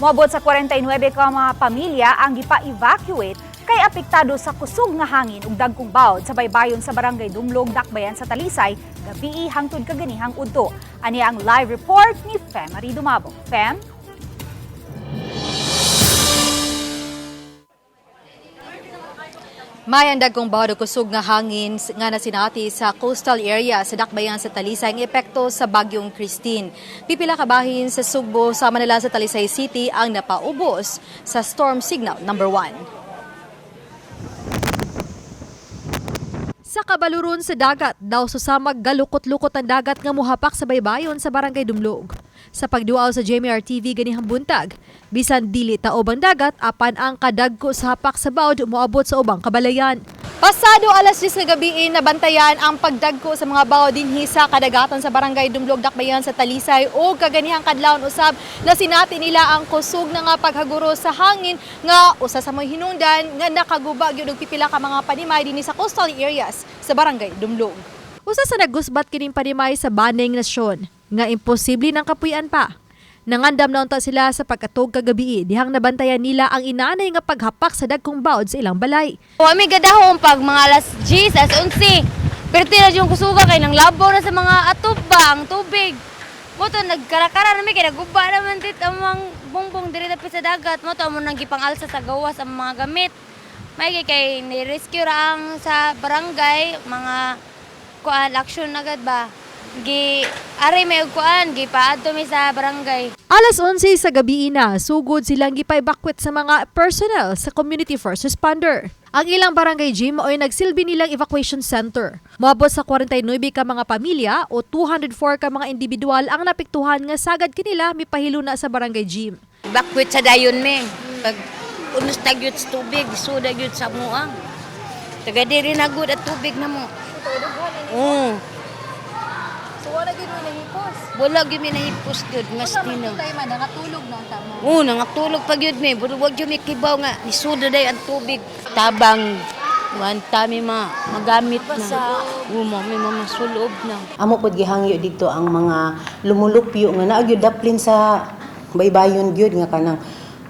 Moabot sa 49 ka mga pamilya ang gipa-evacuate kay apektado sa kusog nga hangin ug dagkong bawd sa baybayon sa barangay Dumlog, Dakbayan sa Talisay, gabi hangtod kaganihang udto. Ani ang live report ni Fem Marie Dumabog. Fem? May andag kong bawdo kusog nga hangin nga nasinati sa coastal area sa Dakbayan sa Talisay ang epekto sa bagyong Christine. Pipila ka bahin sa Sugbo sa Manila sa Talisay City ang napaubos sa storm signal number 1. Sa kabaluron sa dagat, daw susamag galukot-lukot ang dagat nga muhapak sa baybayon sa barangay Dumlog. Sa pagduaw sa JMR TV ganihang buntag, bisan dili taob ang dagat apan ang kadagko sa hapak sa bawd moabot sa ubang kabalayan. Pasado alas 10 nga gabi nabantayan ang pagdagko sa mga bawd dinhi sa kadagatan sa barangay Dumlog Dakbayan sa Talisay o kaganihang kadlawon usab na sinati nila ang kusog na nga paghaguro sa hangin nga usa sa mga hinungdan nga nakaguba gyud og pipila ka mga panimay dinhi sa coastal areas sa barangay Dumlog. Usa sa nagusbat kining panimay sa Baning Nasyon nga imposible nang kapuy-an pa. Nangandam na unta sila sa pagkatog kagabi dihang nabantayan nila ang inanay nga paghapak sa dagkong bawd sa ilang balay. Kami gadahon pag mga alas 10, alas 11. Pero tira yung kusuga kay nang labo na sa mga atubang, tubig. Mo nagkarakara na may kay naguba naman dit ang mga bongbong diri dapit sa dagat. Mo to mo nang gipangalsa sa gawas ang mga gamit. May kay kay ni-rescue ra ang sa barangay mga kuan action agad ba. Gi ari may kuan gi paadto mi sa barangay. Alas 11 sa gabi na, sugod silang gipa-evacuate sa mga personnel sa Community First Responder. Ang ilang barangay gym ay nagsilbi nilang evacuation center. Moabot sa 49 ka mga pamilya o 204 ka mga individual ang napiktuhan nga sagad kinila mipahilo na sa barangay gym. Bakwit sa dayon me. Pag unos tagyot sa tubig, suda gyud sa muang. Taga diri na good at tubig na mo. Oo. Gid mo nahipos. Wala gyud mi nahipos gyud mas tino. man nakatulog na tamo. Oo, nangatulog pa gyud me. Pero wag gyud mi kibaw nga ni suda day ang tubig. Tabang Wan tami ma magamit na. Oo, mo may mga sulob na. Amo pod gihangyo dito ang mga lumulupyo nga naa gyud daplin sa baybayon gyud nga kanang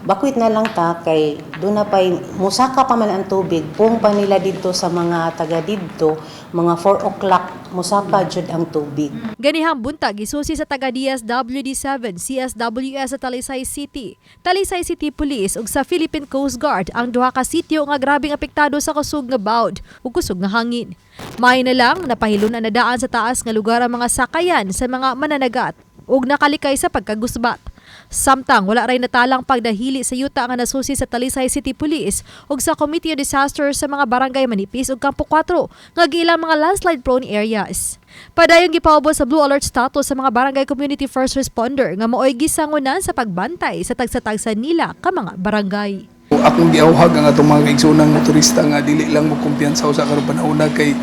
bakwit na lang ta kay do na pay musaka pa man ang tubig pung pa nila dito sa mga taga didto mga 4 o'clock musaka jud ang tubig Ganihang buntag isusi sa taga DSWD7 CSWS sa Talisay City, Talisay City Police ug sa Philippine Coast Guard ang duha ka sitio nga grabing apektado sa kusog nga bawd ug kusog nga hangin. May na lang napahilon na nadaan sa taas nga lugar ang mga sakayan sa mga mananagat ug nakalikay sa pagkagusbat. Samtang wala ray natalang pagdahili sa yuta nga nasusi sa Talisay City Police ug sa Committee on Disaster sa mga barangay Manipis ug Campo 4 nga giilang mga landslide prone areas. Padayong gipaubos sa blue alert status sa mga barangay community first responder nga maoy gisangunan sa pagbantay sa tagsa-tagsa nila ka mga barangay. akong giawhag ang atong mga kaigsunang motorista nga dili lang mo kumpiyansa sa karon panahon kay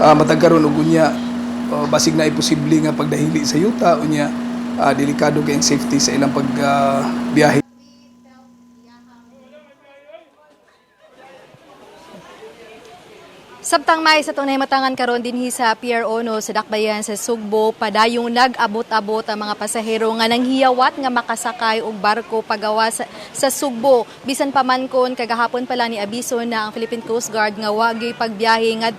uh, matag karon og unya uh, basig na imposible nga pagdahili sa yuta unya ah, delikado kay ang safety sa ilang pagbiyahe Sabtang may sa tunay matangan karon dinhi sa Pier Ono sa Dakbayan sa Sugbo padayong nag-abot-abot ang mga pasahero nga nanghiyawat nga makasakay og barko pagawa sa, sa Sugbo. Bisan pa man kon kagahapon pala ni abiso na ang Philippine Coast Guard nga wa gyud pagbiyahe nga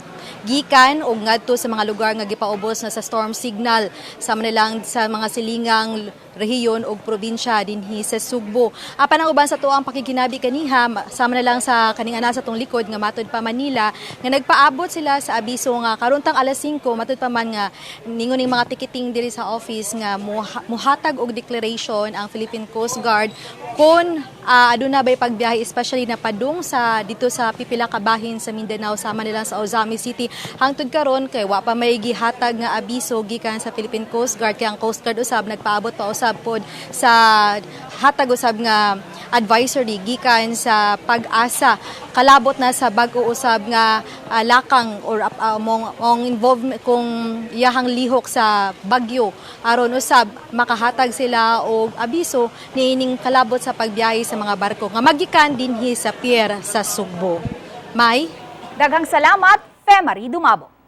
gikan o ngadto sa mga lugar nga gipaubos na sa storm signal. Sama na lang sa mga silingang rehiyon o probinsya dinhi sa Sugbo. Apan ang uban sa tuang pakikinabi kaniha sama na lang sa kaning ana sa tong likod nga matud pa Manila nga nagpaabot sila sa abiso nga karuntang alas 5 matud pa man nga ningon ning mga ticketing diri sa office nga muha- muhatag og declaration ang Philippine Coast Guard kung uh, aduna bay pagbiyahe especially na padung sa dito sa pipila ka bahin sa Mindanao sama nila sa Ozami City hangtod karon kay wa pa may gihatag nga abiso gikan sa Philippine Coast Guard kay ang Coast Guard usab nagpaabot pa usab pod sa hatag usab nga advisory gikan sa pag-asa kalabot na sa bag-o usab nga ah, lakang or uh, mong, mong involvement kung iyahang lihok sa bagyo aron usab makahatag sila og abiso niining kalabot sa pagbiyahe sa mga barko nga magikan dinhi sa pier sa Sugbo. May Daghang salamat, Fem Marie Dumabog.